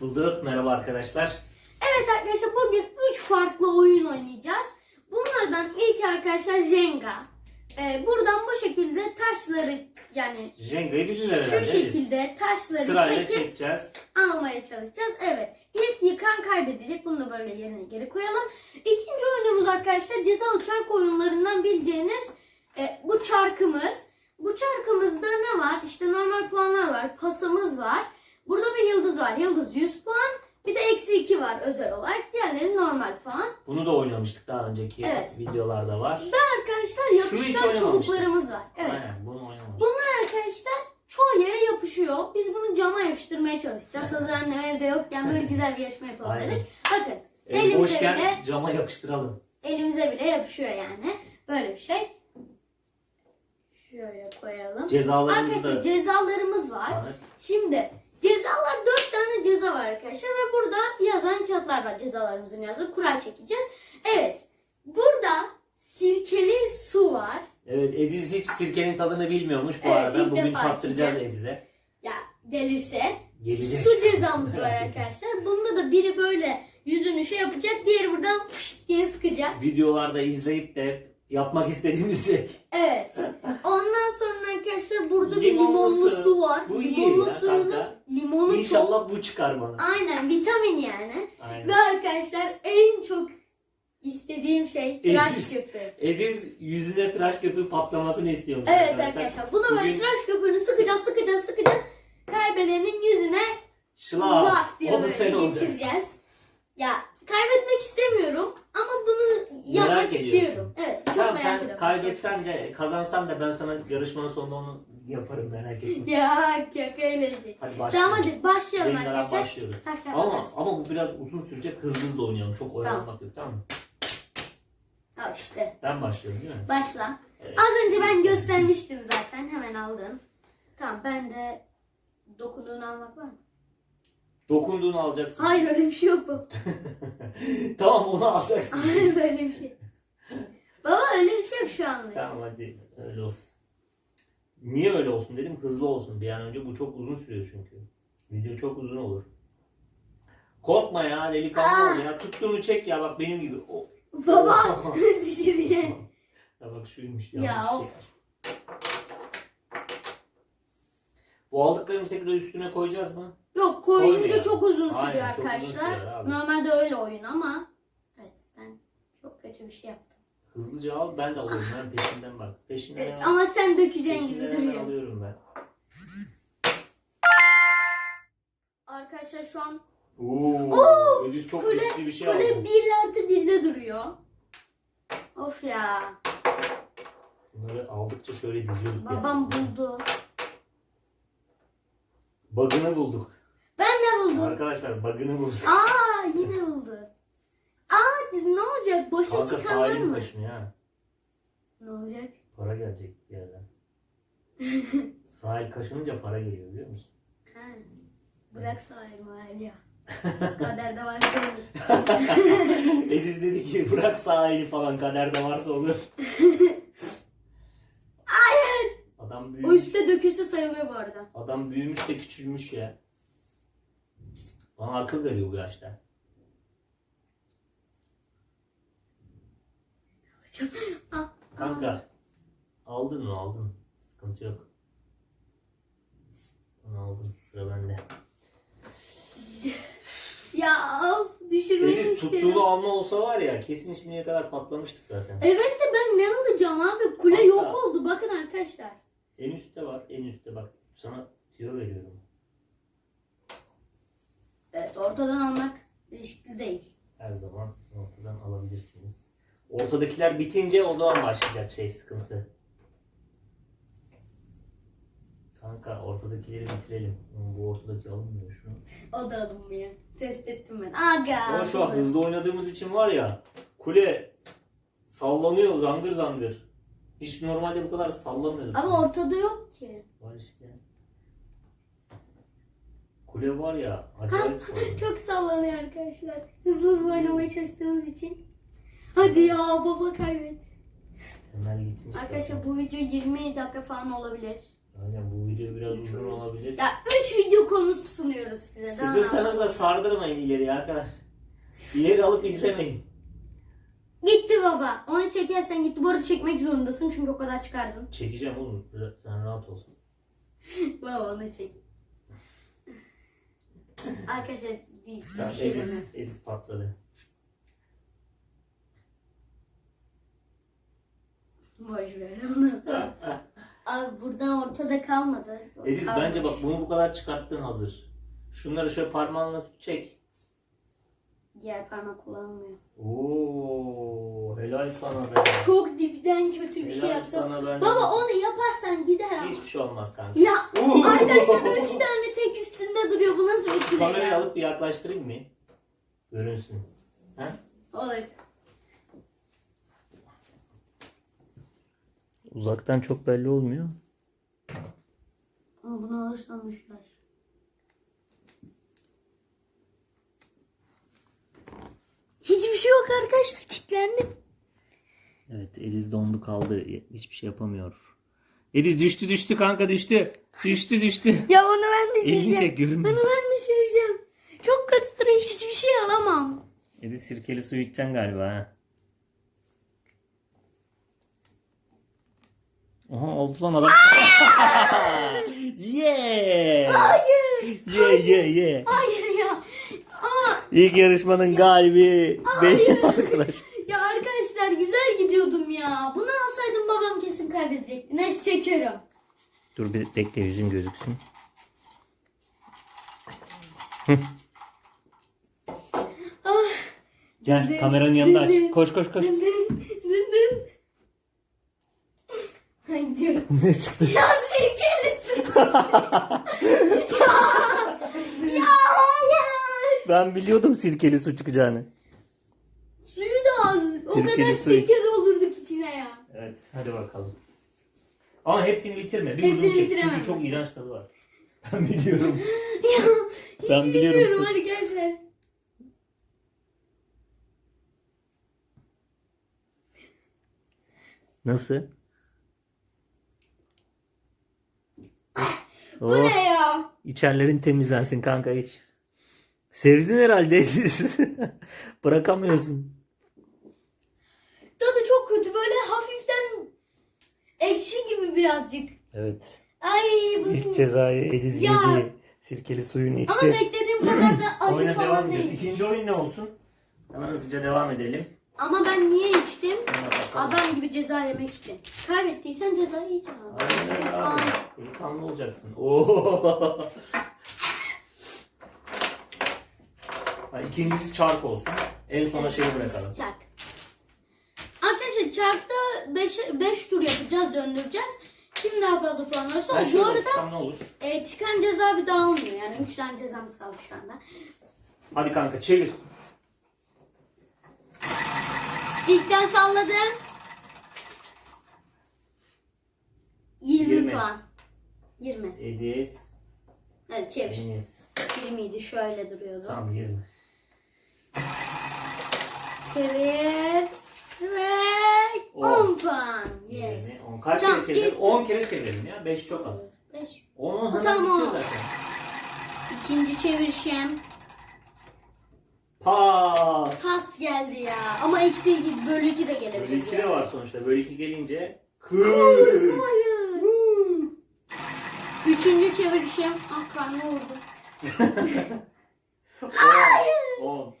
Hoş bulduk. Merhaba arkadaşlar. Evet arkadaşlar bugün 3 farklı oyun oynayacağız. Bunlardan ilk arkadaşlar Jenga. Ee, buradan bu şekilde taşları yani Jenga'yı bilirler şu şekilde taşları Sırayla çekip çekeceğiz. almaya çalışacağız. Evet. İlk yıkan kaybedecek. Bunu da böyle yerine geri koyalım. İkinci oyunumuz arkadaşlar cezalı çark oyunlarından bileceğiniz e, bu çarkımız. Bu çarkımızda ne var? İşte normal puanlar var. Pasımız var. Burada bir yıldız var. Yıldız 100 puan. Bir de eksi 2 var özel olarak. Diğerleri normal puan. Bunu da oynamıştık daha önceki Evet. videolarda var. Arkadaşlar Şunu hiç yapışkan oynamamıştık. çubuklarımız var. Evet. Aynen bunu. Bunlar arkadaşlar çoğu yere yapışıyor. Biz bunu cama yapıştırmaya çalışacağız. Hazır annem evde yokken böyle güzel bir yarışma yapalım Aynen. dedik. Bakın Ev elimize boşken bile- cama yapıştıralım. elimize bile yapışıyor yani. Böyle bir şey. Şöyle koyalım. Cezalarımızı Arkadaşlar da cezalarımız var. tanıt. Şimdi cezalar dört tane ceza var arkadaşlar ve burada yazan kağıtlar var cezalarımızın yazdığı. Kura çekeceğiz. Evet. Burada sirkeli su var. Evet Ediz hiç sirkenin tadını bilmiyormuş bu Evet, arada. ilk Bugün defa tattıracağız içeceğim. Ediz'e. Ya delirse. Gelecek. Su cezamız var arkadaşlar. Bunda da biri böyle yüzünü şey yapacak, diğeri buradan fışt diye sıkacak. Videolarda izleyip de yapmak istediğimiz şey. Evet. Ondan sonra arkadaşlar burada bir Limonlu limonlu su. su var. Bu iyi limonlu ya suyunu, kanka. limonu çok. İnşallah bu çıkar bana. Aynen vitamin yani. Aynen. Ve arkadaşlar en çok istediğim şey tıraş Ediz. köpüğü. Ediz yüzüne tıraş köpüğü patlamasını istiyormuş Evet arkadaşlar. Bunu böyle Bugün- tıraş köpüğünü sıkacağız, sıkacağız, sıkacağız. Kaybedenin yüzüne Şılav. lak diye O da böyle sen olacaksın. geçireceğiz. Ya kaybetmek istemiyorum ama bunu yapmak Merak ediyorsun. istiyorum. Evet çok Tamam merak sen ediyorum. kaybetsen de kazansan da ben sana yarışmanın sonunda onu yaparım merak etme. Ya yok öyle şey. Hadi Tamam başlayalım. hadi başlayalım Yeniden arkadaşlar. başlıyoruz. Taş kağıt Ama makas. ama bu biraz uzun sürecek hızlı hızlı oynayalım. Çok oyalanmak yok tamam mı? Al işte. Ben başlıyorum değil mi? Başla. Evet. Az önce ben göstermiştim zaten. Hemen aldın. Tamam ben de dokunduğunu almak var mı? Dokunduğunu alacaksın. Hayır öyle bir şey yok bu. tamam onu alacaksın. Hayır öyle bir şey. Baba öyle bir şey yok şu an. tamam hadi öyle olsun. Niye öyle olsun dedim hızlı olsun bir an önce bu çok uzun sürüyor çünkü. Video çok uzun olur. Korkma ya delikanlı ol ya. Tuttuğunu çek ya bak benim gibi. O- Baba düşüreceksin. Ya bak şuymuş Ya yanlış of. çek. Aldıklarımızı tekrar üstüne koyacağız mı? Yok koyunca Koymayalım. çok uzun sürüyor Aynen, çok uzun arkadaşlar. sürer abi. Normalde öyle oyun ama evet ben çok kötü bir şey yaptım. Hızlıca al ben de alıyorum ben peşinden bak. Peşinden, Evet, ama sen dökeceksin gibi peşinden hemen duruyor. alıyorum ben. Arkadaşlar şu an Oo, Oo, Ödüz çok kule- riskli bir şey kule aldı. 1 artı 1'de duruyor. Of ya. Bunları aldıkça şöyle diziyorduk. Babam yani. buldu. Bug'ını bulduk. Ben de buldum. Arkadaşlar bug'ını bulduk. Aa yine buldu. Aa ne olacak? Boşa Kanka çıkan var sahibim mı? kaşınıyor ha. Ne olacak? Para gelecek bir yerden. Sahil kaşınınca para geliyor biliyor musun? Ha. Bırak sahibimi hali ya. Kaderde var senin. Ediz dedi ki bırak sahili falan kaderde varsa olur. Hayır. Adam O büyümüş. Sayılıyor bu arada. Adam büyümüş de küçülmüş ya. Bana akıl veriyor bu yaşta. Aa, Kanka. Aldın mı aldın. Sıkıntı yok. Onu aldın. Sıra bende. Ya of düşürmeyi Ediz istiyorum. tuttuğunu alma olsa var ya kesin şimdiye kadar patlamıştık zaten. Evet de ben ne alacağım abi? Kule Hatta- yok oldu. Bakın arkadaşlar. En üstte var. En üstte bak. Sana tüyo veriyorum. Evet ortadan almak riskli değil. Her zaman ortadan alabilirsiniz. Ortadakiler bitince o zaman başlayacak şey sıkıntı. Kanka ortadakileri bitirelim. Bu ortadaki alınmıyor şu. O da alınmıyor. Test ettim ben. Aga. Ama şu an hızlı oynadığımız için var ya kule sallanıyor zangır zangır. Hiç normalde bu kadar sallamıyordu. Ama ortada yok ki. Var işte. Kule var ya acayip. Çok sallanıyor arkadaşlar. Hızlı hızlı oynamaya çalıştığımız için. Hadi ya baba kaybet. Temel gitmiş. Arkadaşlar zaten. bu video 20 dakika falan olabilir. Aynen bu video biraz uzun olabilir. Ya 3 video konusu sunuyoruz size. daha ne Sıkılsanız da sardırmayın ileri arkadaşlar. İleri alıp izlemeyin. Gitti baba. Onu çekersen gitti. Bu arada çekmek zorundasın çünkü o kadar çıkardın. Çekeceğim oğlum. Sen rahat ol. baba onu çek. Arkadaşlar değil. Bir şey deme. Edis patladı. Boş ver onu. Abi buradan ortada kalmadı. Edis bence bak bunu bu kadar çıkarttın hazır. Şunları şöyle parmağınla çek. Diğer parmak kullanılmıyor. Oo, helal sana be. Çok dipten kötü bir şey Helal yaptım. sana ben. Baba onu yaparsan gider ama. Hiçbir şey olmaz kanka. Ya Oo. arkadaşlar üç tane tek üstünde duruyor. Bu nasıl bir kule Kamerayı ya? alıp bir yaklaştırayım mı? Görünsün. Olur. Uzaktan çok belli olmuyor. Ama bunu alırsan düşer. Hiçbir şey yok arkadaşlar. Kilitlendim. Evet Ediz dondu kaldı. Hiçbir şey yapamıyor. Ediz düştü düştü kanka düştü. Düştü düştü. Ya onu ben düşüreceğim. Elini çek görünmüyor. Onu ben düşüreceğim. Çok kötü duruyor. Hiçbir şey alamam. Ediz sirkeli su içeceksin galiba ha. Aha oldu lan adam. yeah. Hayır. Ye ye ye. Hayır İlk yarışmanın galibi benim arkadaş. ya arkadaşlar güzel gidiyordum ya. Bunu alsaydım babam kesin kaybedecekti. Neyse çekiyorum. Dur bir bekle yüzün gözüksün. Ah. Gel Dın kameranın yanında aç. dın Koş koş koş. Dın dın dın dın. Ay diyorum. ne çıktı? Ya sirkeli ya. Ya. Ben biliyordum sirkeli su çıkacağını. Suyu da az. O Sirkeli kadar su iç. sirke doldurduk içine ya. Evet hadi bakalım. Ama hepsini bitirme. Bir Hepsini uzun çek. bitiremem. Çünkü çok iğrenç tadı var. Ben biliyorum. Ya Ben hiç biliyorum. bilmiyorum arkadaşlar. Nasıl? Bu Oh, ne ya? içerlerin temizlensin kanka hiç. Sevdin herhalde. Bırakamıyorsun. Tadı çok kötü. Böyle hafiften ekşi gibi birazcık. Evet. Ay bu İlk cezayı Ediz Ya. yedi. Sirkeli suyunu Ama içti. beklediğim kadar da acı Oyuna falan devam edelim. değil. İkinci oyun ne olsun? Hemen hızlıca devam edelim. Ama ben niye içtim? Sonra bakalım. Adam gibi ceza yemek için. Kaybettiysen ceza yiyeceksin. Aynen öyle Ay. abi. Delikanlı olacaksın. Oo. Ha, İkincisi çark olsun. En sona şeyi bırakalım. Çark. Arkadaşlar çarkta 5 tur yapacağız, döndüreceğiz. Kim daha fazla puan alırsa Ben. Bu arada ne olur? e, çıkan ceza bir daha olmuyor. Yani 3 tane cezamız kaldı şu anda. Hadi kanka çevir. İlkten salladım. 20, 20. puan. 20. Ediz. Hadi çevir. Deniz. 20 idi şöyle duruyordu. Tamam 20. Çevir. Ve On. 10 puan. Yes. 20. 10. Kaç Tamam, kere çevirelim? ilk- 10 kere çevirelim ya. 5 çok az. 5. 10 hemen Tamam. bitiyor zaten. İkinci çevirişim. Pas. Pas geldi ya. Ama eksi iki, bölü 2 de gelebilir. Böyle 2 de var sonuçta. Böyle 2 gelince Hayır. kır. Üçüncü çevirişim. Ah karnı vurdu. 10. Ay,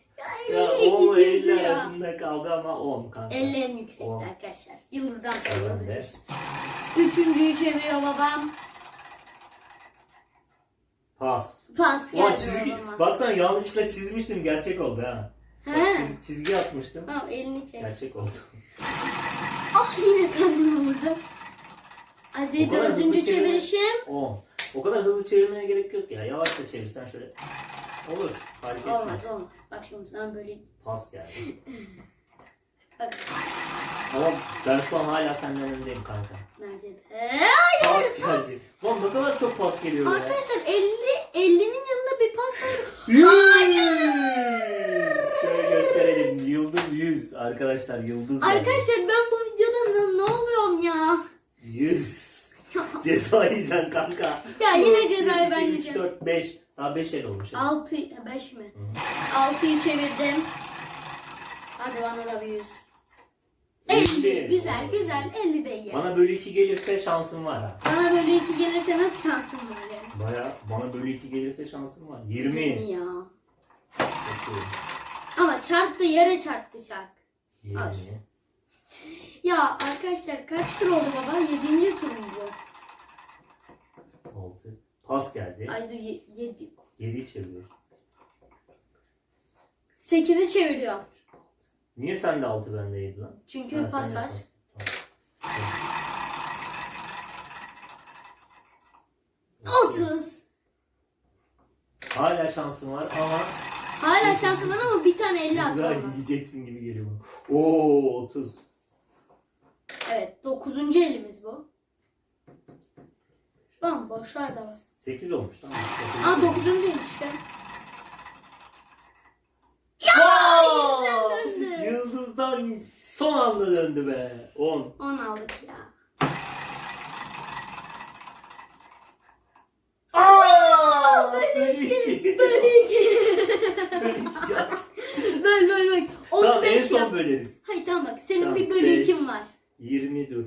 Ya iyi 10 gidiyordu 50 ya. arasında kaldı ama 10 kanka. 50 en yüksekti On. arkadaşlar. Yıldızdan sonra yıldız. Üçüncüyü çeviriyor babam. Pas. Pas geldi çizgi, babama. baksana yanlışlıkla çizmiştim gerçek oldu ha. Bak, He. çiz- çizgi atmıştım. Tamam elini çek. Gerçek oldu. Ah yine karnıma vurdu. Hadi O kadar hızlı dördüncü çevirişim. 10. O kadar hızlı çevirmeye gerek yok ya. Yavaş da çevirsen şöyle. Olur. Fark etmez. Olmaz olmaz. Bak şimdi sen böyle Pas geldi. bak Ama ben şu an hala senden öndeyim kanka. bence de. Hayır. Pas geldi. Lan ne kadar çok pas geliyor ya. Arkadaşlar 50 50'nin yanında bir pas var. Yüz. Şöyle gösterelim. Yıldız 100. Arkadaşlar yıldız geldi. Arkadaşlar ben bu videoda ne, ne oluyorum ya? 100. Ceza yiyeceksin kanka. Ya yine cezayı ben 3, yiyeceğim. 4, 5. Daha 5 el olmuş. 6, 5 mi? Hı. 6'yı çevirdim. Hadi bana da bir 100. Elli. 50. Güzel güzel. 50 de iyi. Bana bölü 2 gelirse şansım var ha. Bana böyle 2 gelirse nasıl şansım var yani? Baya bana bölü 2 gelirse şansım var. 20. Ya. Bakıyorum. Ama çarptı yere çarptı çark. 20. Ya arkadaşlar kaç tur oldu baba? 7. tur mu bu? 6. Pas geldi. Ay dur 7. 7'yi çeviriyoruz. 8'i çeviriyorum. Niye sende 6 bende 7 lan? Çünkü Ha, pas sende var. Tamam. 30. Hala şansım var ama Hala şansım var ama bir tane 50 güzel atmam var. yiyeceksin gibi geliyor bana. Oo 30. Evet 9. elimiz bu. Bam boşlar da var. 8 olmuş tamam. Aa 9. el işte. Aa! döndü. Yıldızdan son anda döndü be. 10. 10 aldık ya. Aa! Böyle iki. Böyle iki. Böyle. Böl. Onu Tamam en 5 son yap. böleriz. Hayır tamam bak senin Tamam, bir bölü beş. 2'm var. 20 dur.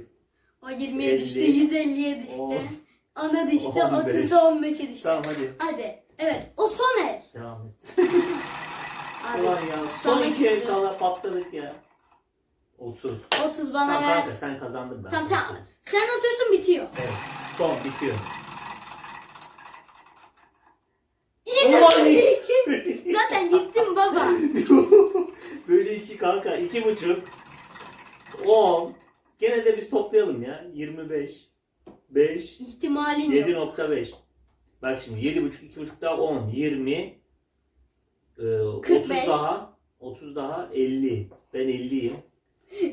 O 20'ye düştü, 50. 150'ye düştü. On. Ona düştü, 15. 30'da 15'e düştü. Tamam hadi. Hadi. Evet, o son el. Devam et. Abi, Ulan ya son sana iki el gidiyor. kala patladık ya. 30. 30 bana Tamam ver. kanka sen kazandın ben. Tamam sen, sen atıyorsun bitiyor. Evet. Son bitiyor. Yine Ulan böyle iki. Zaten gittim baba. Böyle iki kanka. iki buçuk. 10. Gene de biz toplayalım ya. 25. 5. İhtimalin yok. 7.5. Bak şimdi 7.5 2.5 daha 10. 20. e, 30 45. daha. 30 daha 50. Ben 50'yim.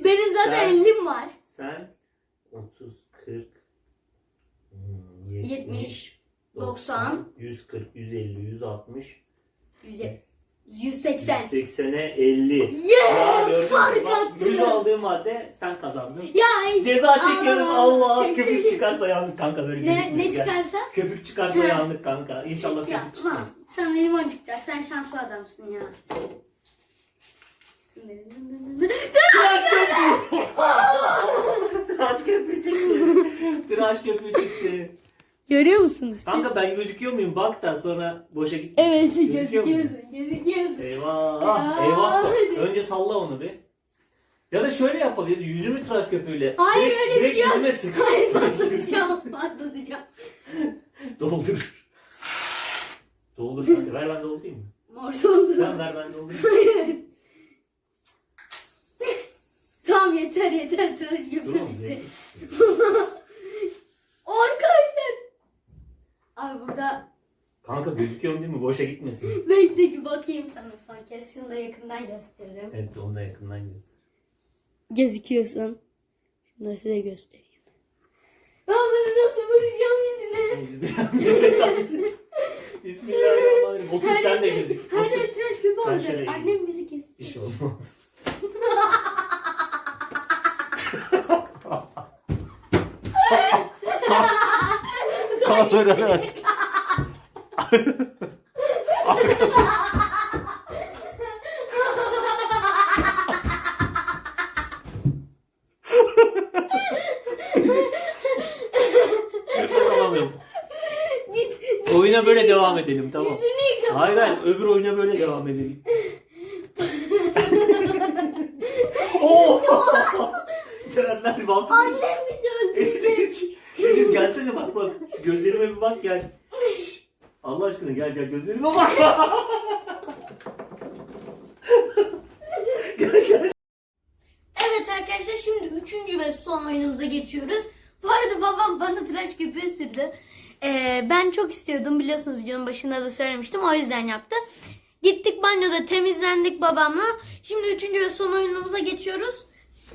Benim zaten Sen- 50'm var. Sen 30 40 hmm, 70, 70, 90, 140 150 160 100'e- 180. 180'e 50. Yeah! gördün mü? Fark Bak, attı. 100 aldığım halde sen kazandın. Ya Ceza çekiyoruz Allah, Allah. çek- Köpük çıkarsa yandık kanka böyle ne, gözükmüyor. ne Gel. çıkarsa? Köpük çıkarsa He. yandık kanka. İnşallah Ya köpük tamam. çıkmaz. Sana limon çıkacak. Sen şanslı adamsın ya. Tıraş köpüğü. Tıraş köpüğü çıktı. Tıraş köpüğü çıktı. Görüyor musunuz? Kanka ben gözüküyor muyum? Bak da sonra boşa gitmiş. Evet Gözüküyor muyum? gözüküyorsun. Gözüküyorsun. Eyvah. Ya, eyvah. Önce salla onu bir. Ya da şöyle yapabilir. Yüzümü tıraş köpüğüyle. Hayır, Direkt- öyle bir direkt şey yok. yüzüme sık. Hayır patlatacağım. Patlatacağım. Doldur. Doldur kanka. Ver ben doldurayım mı? Mor oldu. Sen ver ben doldurayım. tamam yeter yeter. Tıraş Dur oğlum, yapıyorum işte. zevkli çıkıyor. Arkadaşlar. Abi burada Kanka gözüküyorum değil mi? Boşa gitmesin. bekle bir bakayım sana son kez. Şunu da yakından gösteririm. Evet onu da yakından göster. Gözüküyorsun. Şunu da size göstereyim. Ya bunu nasıl vuracağım yüzüne? Bismillahirrahmanirrahim. Otur Her sen de yer- gözük. Her Otur. yer köpüğü Ben olacak. Annem bizi kes. Bir şey olmaz. Git. git Oyuna böyle devam edelim tamam. Yüzünü yıka. Hayır hayır öbür oyuna böyle devam edelim. Oo! Yerler bak. Annem bizi öldürecek. Deniz gelsene bak bak. Şu Gözlerime bir bak gel. Allah aşkına gel gel gözlerime bak. gel gel. Evet arkadaşlar şimdi üçüncü ve son oyunumuza geçiyoruz. Bu arada babam bana tıraş köpüğü sürdü. Ee, ben çok istiyordum biliyorsunuz videonun başında da söylemiştim o yüzden yaptı. Gittik banyoda temizlendik babamla. Şimdi üçüncü ve son oyunumuza geçiyoruz.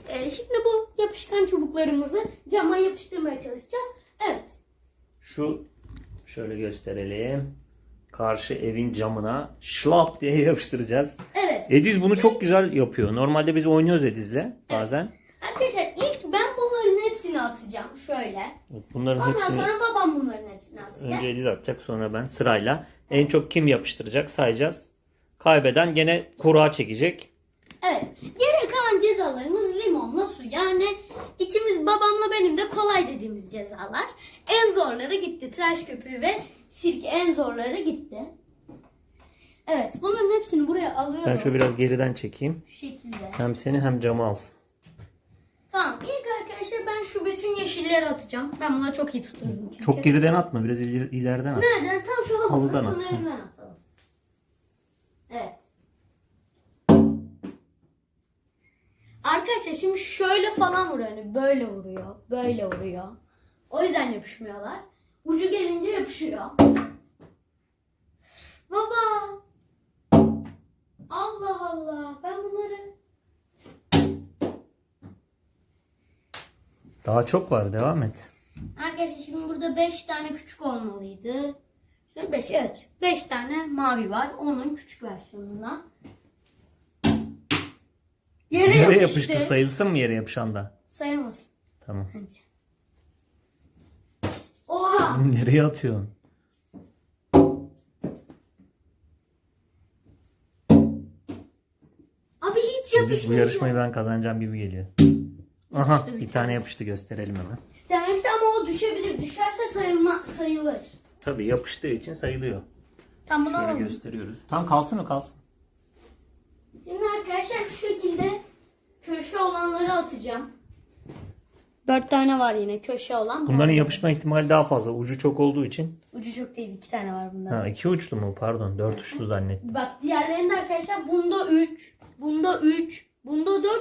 Ee, şimdi bu yapışkan çubuklarımızı cama yapıştırmaya çalışacağız. Evet. Şu şöyle gösterelim. Karşı evin camına şlap diye yapıştıracağız. Evet. Ediz bunu çok güzel yapıyor. Normalde biz oynuyoruz Ediz'le bazen. Arkadaşlar ilk ben bunları hepsini atacağım şöyle. Bunların Ondan hepsini sonra babam bunların hepsini atacak. önce Ediz atacak sonra ben sırayla. En çok kim yapıştıracak sayacağız. Kaybeden gene kura çekecek. Evet. Geri kalan cezalarımız limonla su. Yani ikimiz babamla benim de kolay dediğimiz cezalar. En zorları gitti. Tıraş köpüğü ve sirke en zorları gitti. Evet. Bunların hepsini buraya alıyorum. Ben şöyle biraz geriden çekeyim. Şu şekilde. Hem seni hem camı alsın. Tamam. İlk arkadaşlar ben şu bütün yeşilleri atacağım. Ben bunları çok iyi tuturum. çünkü. Çok geriden atma biraz iler- ileriden at. Nereden? Tam şu halının Halıdan at. sınırından atalım. Evet. Arkadaşlar şimdi şöyle falan vuruyor. Hani böyle vuruyor. Böyle vuruyor. O yüzden yapışmıyorlar. Ucu gelince yapışıyor. Baba. Allah Allah. Ben bunları Daha çok var devam et. Arkadaşlar şimdi burada 5 tane küçük olmalıydı. 5 evet. 5 tane mavi var. Onun küçük versiyonundan. Yere, Yere yapıştı. yapıştı sayılsın mı yere yapışan da? Sayamaz Tamam. bence. Nereye atıyorsun? Abi hiç bu yapışmıyor. yarışmayı ben kazanacağım gibi geliyor. Aha bir bir tane yapıştı gösterelim hemen. Tamam işte ama o düşebilir. Düşerse sayılma, sayılır. Tabii yapıştığı için sayılıyor. Tam bunu Şöyle alalım. gösteriyoruz. Tam kalsın o kalsın. Şimdi arkadaşlar şu şekilde köşe olanları atacağım. Dört tane var yine köşe olan. Bunların yapışma ihtimali daha fazla. Ucu çok olduğu için. Ucu çok değil iki tane var bunda. Ha iki uçlu mu? Pardon dört uçlu zannettim. Bak diğerlerinde arkadaşlar bunda 3, bunda 3, bunda 4,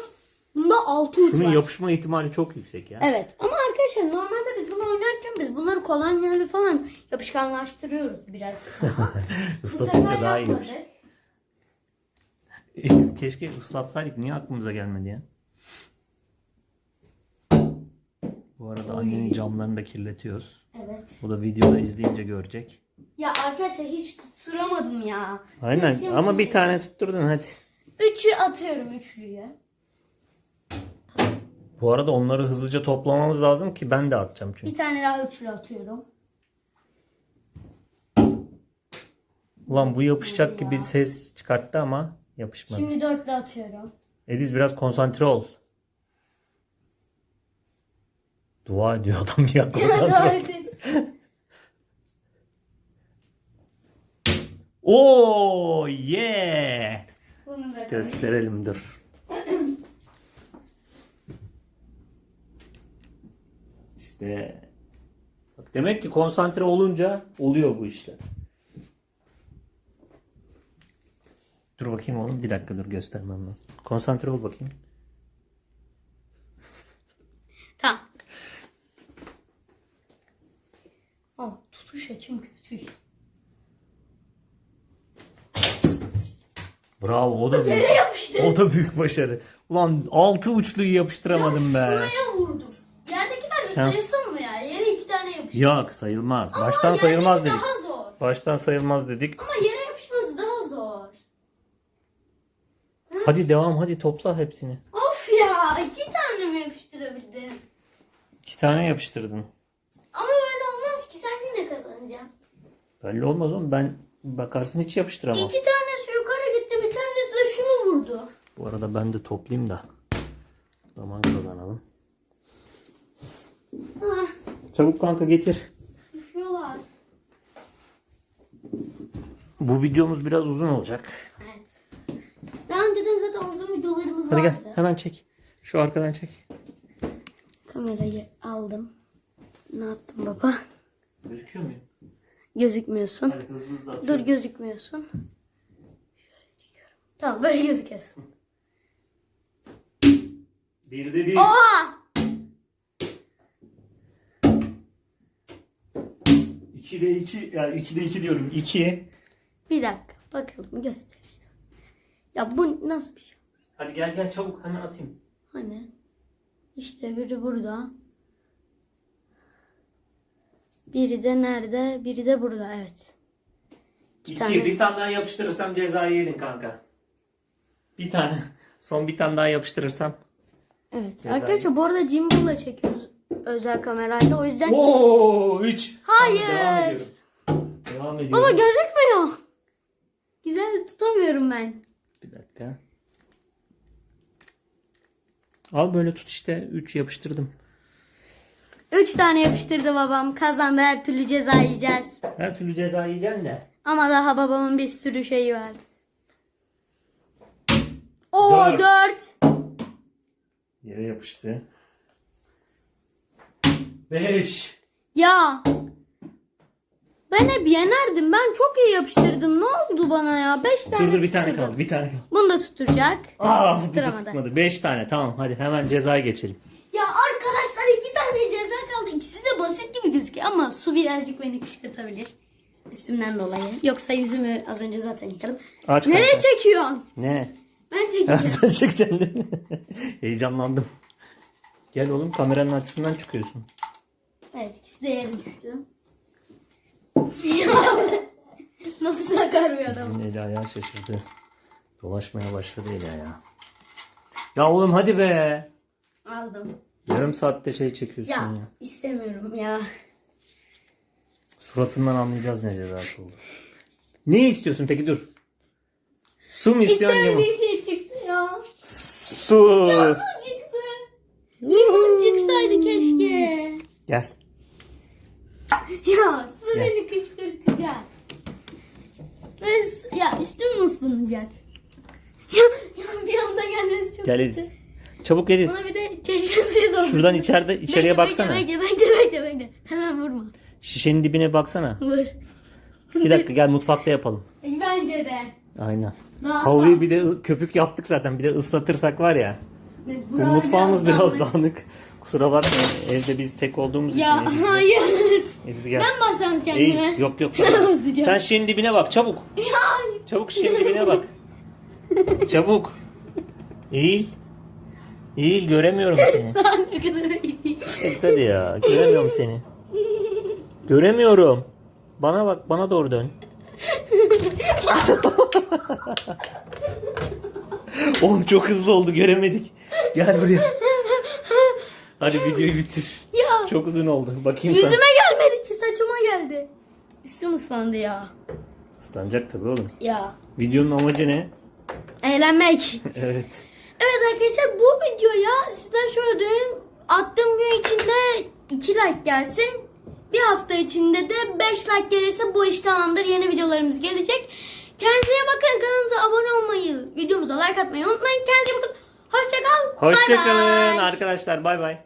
bunda 6 uç Şunun var. yapışma ihtimali çok yüksek ya. Evet ama arkadaşlar normalde biz bunu oynarken biz bunları kolonyaları falan yapışkanlaştırıyoruz biraz daha. Islatınca daha iyi. yapmadık. Ediz, Keşke ıslatsaydık. Niye aklımıza gelmedi ya? Bu arada annenin camlarını da kirletiyoruz. Evet. O da videoda izleyince görecek. Ya arkadaşlar hiç tutturamadım ya. Aynen Neyse, ama bir tane tutturdun hadi. Üçü atıyorum üçlüyü. Bu arada onları hızlıca toplamamız lazım ki ben de atacağım çünkü. Bir tane daha üçlü atıyorum. Ulan bu yapışacak Ya. gibi ses çıkarttı ama yapışmadı. Şimdi dörtlü atıyorum. Ediz biraz konsantre ol. Dua ediyor adam ya konsantre ol. Oo yeah. Gösterelim dur. İşte demek ki konsantre olunca oluyor bu işler. Dur bakayım oğlum bir dakika dur göstermem lazım. Konsantre ol bakayım. Tamam. Oh, tutuş açım kötü. Bravo o da büyük. Yere yapıştı. O da büyük başarı. Ulan altı uçluyu yapıştıramadım be. Şuraya vurdum. Yerdekiler de Şans. sayılsın mı ya? Yere iki tane yapıştı. Yok sayılmaz. Ama Baştan sayılmaz dedik. daha zor. Baştan sayılmaz dedik. Ama yere yapışması daha zor. Hadi devam hadi topla hepsini. Of ya iki tane mi yapıştırabildim? İki tane yapıştırdın. Ama böyle olmaz ki sen yine kazanacaksın. Belli olmaz oğlum ben bakarsın hiç yapıştıramam. İki tanesi yukarı gitti bir tanesi de şunu vurdu. Bu arada ben de toplayayım da zaman kazanalım. Ah, Çabuk kanka getir. düşüyorlar. Bu videomuz biraz uzun olacak. Evet. Daha önceden zaten uzun videolarımız Hadi vardı. gel hemen çek. Şu arkadan çek. Kamerayı aldım. Ne yaptın baba? Gözüküyor muyum? Gözükmüyorsun. Hadi hızlı hızlı Dur gözükmüyorsun. Şöyle çekiyorum. Tamam böyle gözüküyorsun. Bir de bir. Oha! İki de iki. Yani iki de iki diyorum. İki. Bir dakika bakalım göstereceğim. Ya bu nasıl bir şey? Hadi gel gel çabuk hemen atayım. Hani? İşte biri burada. Biri de nerede? Biri de burada evet. İki. tane. Bir tane daha yapıştırırsam cezayı yedin kanka. Bir tane. Son bir tane daha yapıştırırsam. Evet. Arkadaşlar bu arada Jimbo'la çekiyoruz özel kamerayla. O yüzden Oo 3. Hayır. Devam. Devam ediyorum. Baba gözükmüyor. Güzel tutamıyorum ben. Bir dakika. Al böyle tut işte. 3 yapıştırdım. 3 tane yapıştırdı babam. Kazandı her türlü ceza yiyeceğiz. Her türlü ceza yiyeceksin de. Ama daha babamın bir sürü şeyi var. Oo 4. Yere yapıştı. 5. Ya. Ben hep yenerdim. Ben çok iyi yapıştırdım. Ne oldu bana ya? Beş tane Dur dur bir tane tutturdu. kaldı. Bir tane kaldı. Bunu da tutturacak. Aa bir de Tutturamadı. tutmadı. 5 tane tamam hadi hemen cezaya geçelim. Ya arkadaşlar iki tane ceza kaldı. İkisi de basit gibi gözüküyor ama su birazcık beni kışkırtabilir. Üstümden dolayı. Yoksa yüzümü az önce zaten yıkadım. Aç Nereye kanka. çekiyorsun? Ne? Çekeceğim. Sen çekeceksin değil mi? Heyecanlandım. Gel oğlum kameranın açısından çıkıyorsun. evet ikisi de yere düştü. Nasıl sakar bir adam? Eli ayağı şaşırdı. Dolaşmaya başladı eli ayağı. Ya oğlum hadi be. Aldım. Yarım saatte şey çekiyorsun ya. Ya istemiyorum ya. Suratından anlayacağız ne cezası oldu. Ne istiyorsun peki dur. Su mu istiyorsun limon? İstemediğim şey. Su. Nasıl çıktı? Limon çıksaydı keşke. Gel. Ya su Gel. beni kışkırtacak. Ve su- ya üstüm ıslanacak. Ya, ya bir anda gelmesi çok Gel kötü. Çabuk Ediz. Bana bir de çeşme suyu doldur. Şuradan içeride içeriye baksana. Bekle bekle bekle bekle. Hemen vurma. Şişenin dibine baksana. Vur. Bir dakika gel mutfakta yapalım. Bence de. Aynen. Daha Havluyu bir de köpük yaptık zaten. Bir de ıslatırsak var ya. Bu mutfağımız biraz dağınık. dağınık. Kusura bakmayın. Evde biz tek olduğumuz Ya için. Ediz'le- hayır. Gel. Ben basacağım kendime. Eğil. Yok yok. Sen şişenin dibine bak çabuk. Ya. Çabuk şişenin dibine bak. Çabuk. Eğil. Eğil göremiyorum seni. Daha ne kadar. Evet, hadi ya. Göremiyorum seni. Göremiyorum. Bana bak bana doğru dön. Oğlum çok hızlı oldu göremedik. Gel buraya. Hadi videoyu bitir. Ya. Çok uzun oldu. Bakayım Yüzüme sen. gelmedi ki saçıma geldi. Üstüm ıslandı ya. Islanacak tabii oğlum. Ya. Videonun amacı ne? Eğlenmek. Evet. Evet arkadaşlar bu videoya sizden şöyle diyeyim. Attığım gün içinde 2 like gelsin. Bir hafta içinde de 5 like gelirse bu iş tamamdır. Yeni videolarımız gelecek. Kendinize bakın. Kanalımıza abone olmayı, videomuza like atmayı unutmayın. Kendinize bakın. Hoşçakal. Hoşçakalın arkadaşlar. Bay bay.